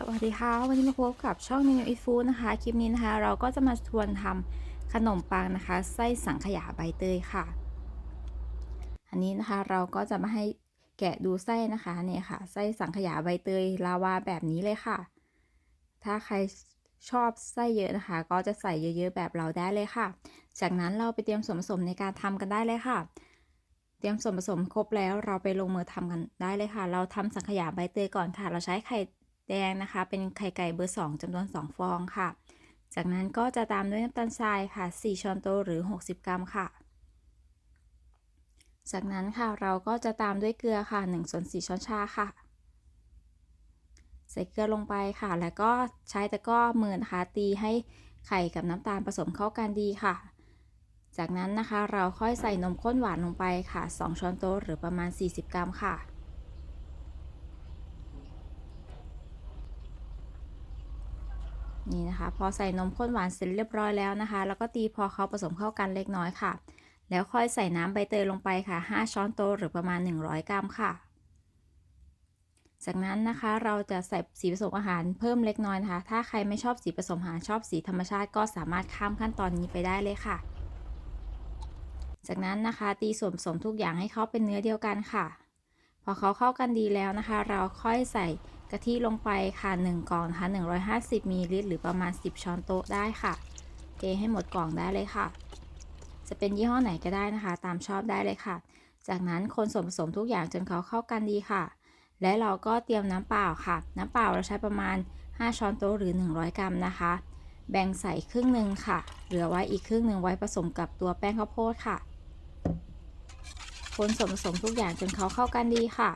สวัสดีค่ะ วันนี้มาพบกับช่อง New Eat Food นะคะ คลิปนี้นะคะ เราก็จะมาทวนทำขนมปังนะคะ ไส้สังขยาใบเตยค่ะ อันนี้นะคะเราก็จะมาให้แกะดูไส้นะคะเนี่ยค่ะ ไส้สังขยาใบเตยลาวาแบบนี้เลยค่ะ ถ้าใครชอบไส้เยอะนะคะ ก็จะใส่เยอะๆแบบเราได้เลยค่ะ จากนั้นเราไปเตรียมส่วนผสมในการทำกันได้เลยค่ะเตรียมส่วนผสมครบแล้วเราไปลงมือทำกันได้เลยค่ะ เราทำสังขยาใบเตยก่อนค่ะ เราใช้ไข่ แดงนะคะ เป็นไข่ไก่เบอร์ 2จำนวน 2 ฟองค่ะ จากนั้นก็จะตามด้วยน้ำตาลทรายค่ะ 4 ช้อนโต๊ะหรือ 60 กรัมค่ะ จากนั้นค่ะเราก็จะตามด้วยเกลือค่ะ1ส่วน4ช้อนชาค่ะ ใส่เกลือลงไปค่ะ แล้วก็ใช้ตะกร้อมือนะคะตีให้ไข่กับน้ำตาลผสมเข้ากันดีค่ะ จากนั้นนะคะเราค่อยใส่นมข้นหวานลงไปค่ะ 2 ช้อนโต๊ะหรือประมาณ 40 กรัมค่ะ นี่นะคะ พอใส่นมข้นหวานเสร็จเรียบร้อยแล้วนะคะ แล้วก็ตีพอเขาผสมเข้ากันเล็กน้อยค่ะ แล้วค่อยใส่น้ำใบเตยลงไปค่ะ 5 ช้อนโต๊ะหรือประมาณ 100 กรัมค่ะ จากนั้นนะคะเราจะใส่สีผสมอาหารเพิ่มเล็กน้อยนะคะ ถ้าใครไม่ชอบสีผสมอาหารชอบสีธรรมชาติก็สามารถข้ามขั้นตอนนี้ไปได้เลยค่ะ จากนั้นนะคะตีส่วนผสมทุกอย่างให้เข้าเป็นเนื้อเดียวกันค่ะ พอเขาเข้ากันดีแล้วนะคะ เราค่อยใส่ กะทิลงไปค่ะ 1กล่องนะคะ150มิลลิลิตรหรือประมาณ 10 ช้อนโต๊ะได้ค่ะ เทให้หมดกล่องได้เลยค่ะ จะเป็นยี่ห้อไหนก็ได้นะคะ ตามชอบได้เลยค่ะ จากนั้นคนส่วนผสมทุกอย่างจนเขาเข้ากันดีค่ะ และเราก็เตรียมน้ำเปล่าค่ะ น้ำเปล่าเราใช้ประมาณ 5 ช้อนโต๊ะหรือ 100 กรัมนะคะ แบ่งใส่ครึ่งหนึ่งค่ะ เหลือไว้อีกครึ่งหนึ่งไว้ผสมกับตัวแป้งข้าวโพดค่ะ คนส่วนผสมทุกอย่างจนเขาเข้ากันดีค่ะ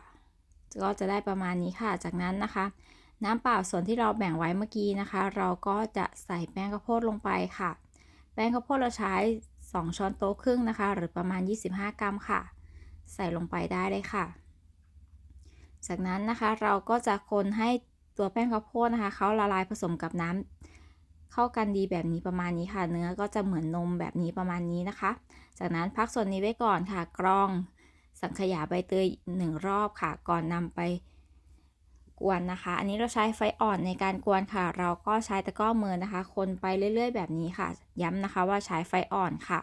ก็จะได้ประมาณนี้ค่ะ จากนั้นนะคะ น้ำเปล่าส่วนที่เราแบ่งไว้เมื่อกี้นะคะ เราก็จะใส่แป้งข้าวโพดลงไปค่ะ แป้งข้าวโพดเราใช้ 2 ช้อนโต๊ะครึ่งนะคะ หรือประมาณ 25 กรัมค่ะ ใส่ลงไปได้เลยค่ะ จากนั้นนะคะเราก็จะคนให้ตัวแป้งข้าวโพดนะคะเขาละลายผสมกับน้ำเข้ากันดีแบบนี้ประมาณนี้ค่ะ เนื้อก็จะเหมือนนมแบบนี้ประมาณนี้นะคะ จากนั้นพักส่วนนี้ไว้ก่อนค่ะ กรอง สังขยาใบเตยหนึ่งรอบค่ะ ก่อนนำไปกวนนะคะ อันนี้เราใช้ไฟอ่อนในการกวนค่ะ เราก็ใช้ตะกร้อมือนะคะ คนไปเรื่อย ๆ แบบนี้ค่ะ ย้ำนะคะว่าใช้ไฟอ่อนค่ะ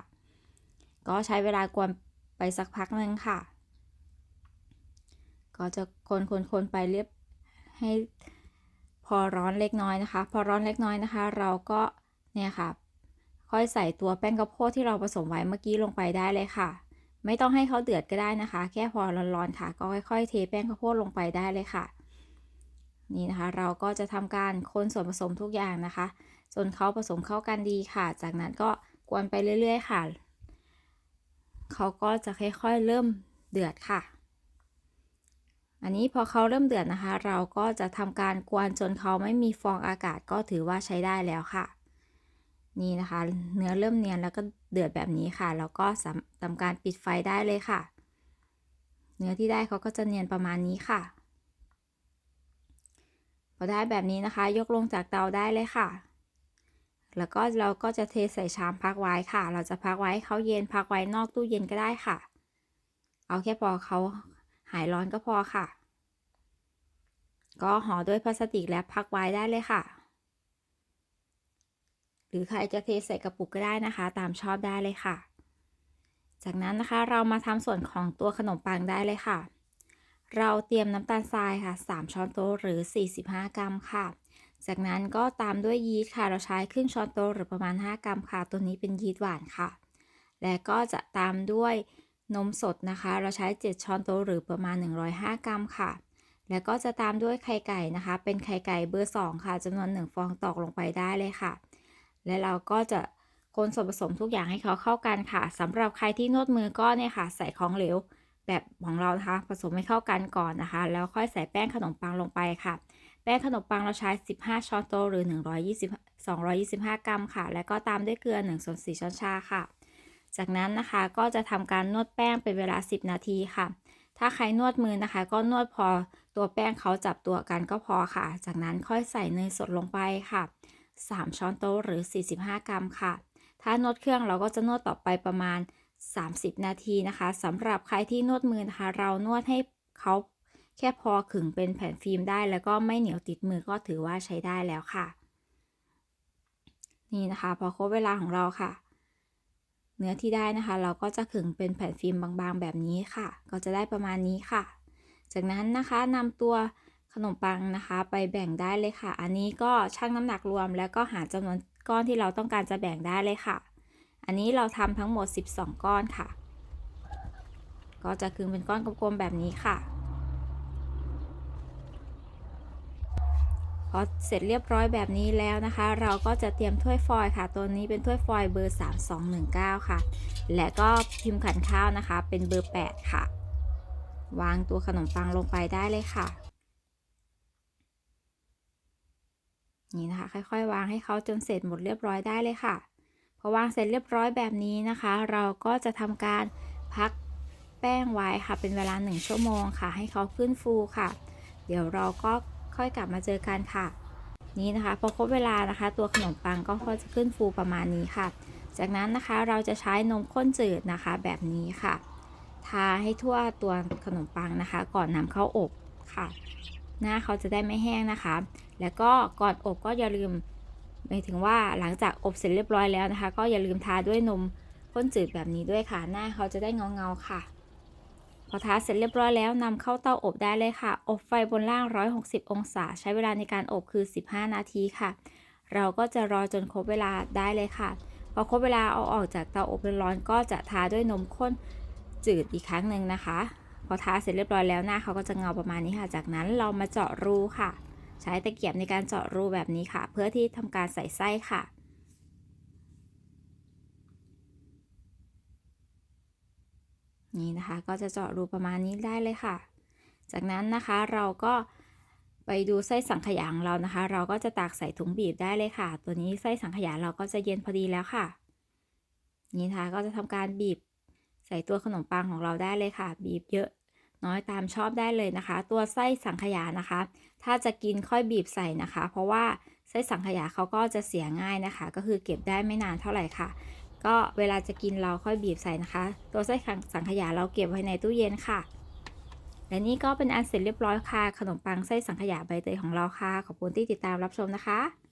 ก็ใช้เวลากวนไปสักพักหนึ่งค่ะ ก็จะคนคนคนไปเรียบให้พอร้อนเล็กน้อยนะคะ พอร้อนเล็กน้อยนะคะ เราก็เนี่ยค่ะ ค่อยใส่ตัวแป้งข้าวโพดที่เราผสมไว้เมื่อกี้ลงไปได้เลยค่ะ ไม่ต้องให้เขาเดือดก็ได้นะคะ แค่พอร้อนๆค่ะ ก็ค่อยๆ เทแป้งข้าวโพดลงไปได้เลยค่ะ นี่นะคะ เราก็จะทำการคนส่วนผสมทุกอย่างนะคะ จนเขาผสมเข้ากันดีค่ะ จากนั้นก็กวนไปเรื่อยๆค่ะ เขาก็จะค่อยๆ เริ่มเดือดค่ะ อันนี้พอเขาเริ่มเดือดนะคะ เราก็จะทำการกวนจนเขาไม่มีฟองอากาศก็ถือว่าใช้ได้แล้วค่ะ นี่นะคะ เนื้อเริ่มเนียนแล้วก็เดือดแบบนี้ค่ะ แล้วก็ทำการปิดไฟได้เลยค่ะ เนื้อที่ได้เขาก็จะเนียนประมาณนี้ค่ะ พอได้แบบนี้นะคะ ยกลงจากเตาได้เลยค่ะ แล้วก็เราก็จะเทใส่ชามพักไว้ค่ะ เราจะพักไว้เขาเย็นพักไว้นอกตู้เย็นก็ได้ค่ะ เอาแค่พอเขาหายร้อนก็พอค่ะ ก็ห่อด้วยพลาสติกและพักไว้ได้เลยค่ะ หรือใครจะเทใส่กระปุกก็ได้นะคะ ตามชอบได้เลยค่ะ จากนั้นนะคะเรามาทำส่วนของตัวขนมปังได้เลยค่ะ เราเตรียมน้ำตาลทรายค่ะ 3 ช้อนโต๊ะหรือ 45 กรัมค่ะ จากนั้นก็ตามด้วยยีสต์ค่ะ เราใช้ครึ่งช้อนโต๊ะหรือประมาณ 5 กรัมค่ะ ตัวนี้เป็นยีสต์หวานค่ะ และก็จะตามด้วยนมสดนะคะ เราใช้ 7 ช้อนโต๊ะหรือประมาณ 105 กรัมค่ะแล้วก็จะตามด้วยไข่ไก่นะคะ เป็นไข่ไก่เบอร์ 2 ค่ะจำนวน 1 ฟองตอกลงไปได้เลยค่ะ และเราก็จะคนส่วนผสมทุกอย่างให้เขาเข้ากันค่ะสำหรับใครที่นวดมือก็เนี่ยค่ะ ใส่ของเหลวแบบของเรานะคะ ผสมให้เข้ากันก่อนนะคะ แล้วค่อยใส่แป้งขนมปังลงไปค่ะ แป้งขนมปังเราใช้ 15 ช้อนโต๊ะหรือ 120 225 กรัมค่ะ แล้วก็ตามด้วยเกลือ1ส่วน4ช้อนชาค่ะ จากนั้นนะคะก็จะทำการนวดแป้งเป็นเวลา 10 นาทีค่ะ ถ้าใครนวดมือนะคะ ก็นวดพอตัวแป้งเขาจับตัวกันก็พอค่ะ จากนั้นค่อยใส่เนยสดลงไปค่ะ 3 ช้อนโต๊ะหรือ 45 กรัมค่ะ ถ้านวดเครื่องเราก็จะนวดต่อไปประมาณ 30 นาทีนะคะสำหรับใครที่นวดมือนะคะ เรานวดให้เขาแค่พอขึงเป็นแผ่นฟิล์มได้ แล้วก็ไม่เหนียวติดมือก็ถือว่าใช้ได้แล้วค่ะ นี่นะคะ พอครบเวลาของเราค่ะ เนื้อที่ได้นะคะ เราก็จะขึงเป็นแผ่นฟิล์มบางๆ แบบนี้ค่ะ ก็จะได้ประมาณนี้ค่ะ จากนั้นนะคะนำตัว ขนมปังนะคะ ไปแบ่งได้เลยค่ะ อันนี้ก็ชั่งน้ำหนักรวม แล้วก็หาจำนวนก้อนที่เราต้องการจะแบ่งได้เลยค่ะ อันนี้เราทำทั้งหมด 12 ก้อนค่ะ ก็จะขึงเป็นก้อนกลมๆแบบนี้ค่ะพอเสร็จเรียบร้อยแบบนี้แล้วนะคะ เราก็จะเตรียมถ้วยฟอยล์ค่ะ ตัวนี้เป็นถ้วยฟอยล์เบอร์ 3219 ค่ะ และก็พิมพ์ขันข้าวนะคะ เป็นเบอร์ 8 ค่ะ วางตัวขนมปังลงไปได้เลยค่ะ นี่นะคะ ค่อยๆ วางให้เขาจนเสร็จหมดเรียบร้อยได้เลยค่ะ พอวางเสร็จเรียบร้อยแบบนี้นะคะ เราก็จะทำการพักแป้งไว้ค่ะ เป็นเวลา 1 ชั่วโมงค่ะ ให้เขาขึ้นฟูค่ะ เดี๋ยวเราก็ค่อยกลับมาเจอกันค่ะ นี่นะคะ พอครบเวลานะคะ ตัวขนมปังก็จะขึ้นฟูประมาณนี้ค่ะ จากนั้นนะคะเราจะใช้นมข้นจืดนะคะ แบบนี้ค่ะ ทาให้ทั่วตัวขนมปังนะคะ ก่อนนำเข้าอบค่ะ หน้าเขาจะได้ไม่แห้งนะคะ แล้วก็ก่อนอบก็อย่าลืมหมายถึงว่าหลังจากอบเสร็จเรียบร้อยแล้วนะคะ ก็อย่าลืมทาด้วยนมข้นจืดแบบนี้ด้วยค่ะ หน้าเขาจะได้เงาเงาๆค่ะ พอทาเสร็จเรียบร้อยแล้วนำเข้าเตาอบได้เลยค่ะ อบไฟบนล่าง 160 องศา ใช้เวลาในการอบคือ 15 นาทีค่ะ เราก็จะรอจนครบเวลาได้เลยค่ะ พอครบเวลาเอาออกจากเตาอบร้อนๆก็จะทาด้วยนมข้นจืดอีกครั้งหนึ่งนะคะ พอทาเสร็จเรียบร้อยแล้วหน้าเขาก็จะเงาประมาณนี้ค่ะ จากนั้นเรามาเจาะรูค่ะ ใช้ตะเกียบในการเจาะรูแบบนี้ค่ะ เพื่อที่ทำการใส่ไส้ค่ะนี่นะคะก็จะเจาะรูประมาณนี้ได้เลยค่ะ จากนั้นนะคะเราก็ไปดูไส้สังขยาของเรานะคะ เราก็จะตักใส่ถุงบีบได้เลยค่ะ ตัวนี้ไส้สังขยาเราก็จะเย็นพอดีแล้วค่ะ นี่นะคะก็จะทำการบีบใส่ตัวขนมปังของเราได้เลยค่ะ บีบเยอะ น้อยตามชอบได้เลยนะคะ ตัวไส้สังขยานะคะ ถ้าจะกินค่อยบีบใส่นะคะ เพราะว่าไส้สังขยาเขาก็จะเสียง่ายนะคะ ก็คือเก็บได้ไม่นานเท่าไหร่ค่ะ ก็เวลาจะกินเราค่อยบีบใส่นะคะ ตัวไส้สังขยาเราเก็บไว้ในตู้เย็นค่ะ และนี่ก็เป็นอันเสร็จเรียบร้อยค่ะ ขนมปังไส้สังขยาใบเตยของเราค่ะ ขอบคุณที่ติดตามรับชมนะคะ